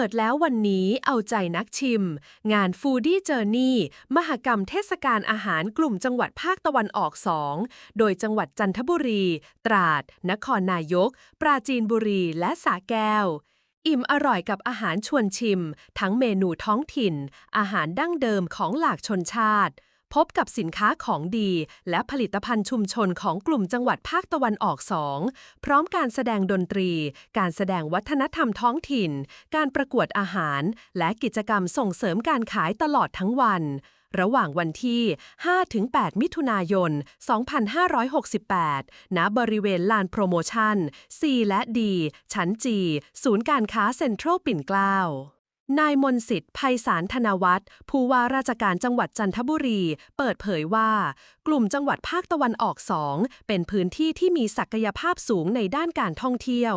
ปิดแล้ววันนี้เอาใจนักชิม งาน Foodie Journey มหกรรมเทศกาลอาหารกลุ่มจังหวัดภาคตะวันออก2โดยจังหวัดจันทบุรี ตราด นครนายก ปราจีนบุรีและสาแก้ว อิ่มอร่อยกับอาหารชวนชิม ทั้งเมนูท้องถิ่น อาหารดั้งเดิมของหลากชนชาติ พบกับสินค้าของดี และผลิตภัณฑ์ชุมชนของกลุ่มจังหวัดภาคตะวันออก2พร้อมการแสดงดนตรี การแสดงวัฒนธรรมท้องถิ่น การประกวดอาหาร และกิจกรรมส่งเสริมการขายตลอดทั้งวัน ระหว่างวันที่ 5-8 มิถุนายน 2568 ณ บริเวณลานโปรโมชั่น C และ D ชั้นจีศูนย์การค้าเซ็นทรัลปิ่นเกล้า นายมนสิทธิ์ไพศาลธนวัฒน์ผู้ว่าราชการจังหวัดจันทบุรี เปิดเผยว่า กลุ่มจังหวัดภาคตะวันออก2เป็นพื้นที่ที่มีศักยภาพสูงในด้านการท่องเที่ยว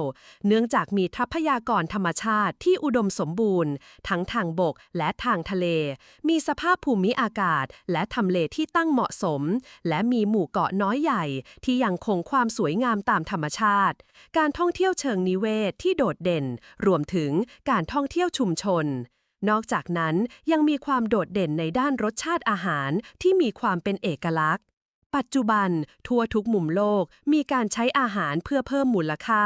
เนื่องจากมีทรัพยากรธรรมชาติที่อุดมสมบูรณ์ ทั้งทางบกและทางทะเล มีสภาพภูมิอากาศ และทำเลที่ตั้งเหมาะสม และมีหมู่เกาะน้อยใหญ่ ที่ยังคงความสวยงามตามธรรมชาติ การท่องเที่ยวเชิงนิเวศที่โดดเด่น รวมถึงการท่องเที่ยวชุมชนนอกจากนั้นยังมีความโดดเด่นในด้านรสชาติอาหารที่มีความเป็นเอกลักษณ์ ปัจจุบัน ทั่วทุกมุมโลกมีการใช้อาหารเพื่อเพิ่มมูลค่า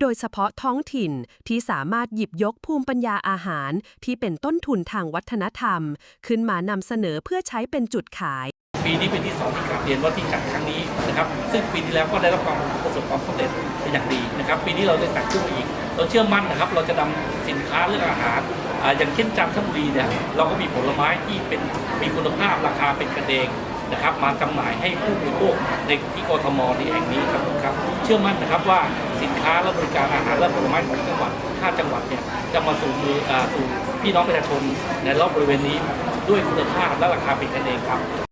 โดยเฉพาะท้องถิ่นที่สามารถหยิบยกภูมิปัญญาอาหารที่เป็นต้นทุนทางวัฒนธรรม ขึ้นมานำเสนอเพื่อใช้เป็นจุดขายปีนี้เป็นที่สองที่กราบเรียนว่าที่จัดครั้งนี้นะครับ ซึ่งปีที่แล้วก็ได้รับความประสบความสำเร็จเป็นอย่างดีนะครับ ปีนี้เราได้จัดขึ้นมาอีก เราเชื่อมั่นนะครับ เราจะนำสินค้าเรื่องอาหาร อย่างเช่นจันทบุรีเนี่ยเราก็มีผลไม้ที่เป็นมีคุณภาพราคาเป็นกันเองนะครับ มาจำหน่ายให้ผู้บริโภคในที่กทมในแห่งนี้ครับครับ เชื่อมั่นนะครับว่าสินค้าและบริการอาหารและผลไม้ของจังหวัด5จังหวัดเนี่ยจะมาสู่มืออสู่พี่น้องประชาชนในรอบบริเวณนี้ด้วยคุณภาพและราคาเป็นกันเองครับ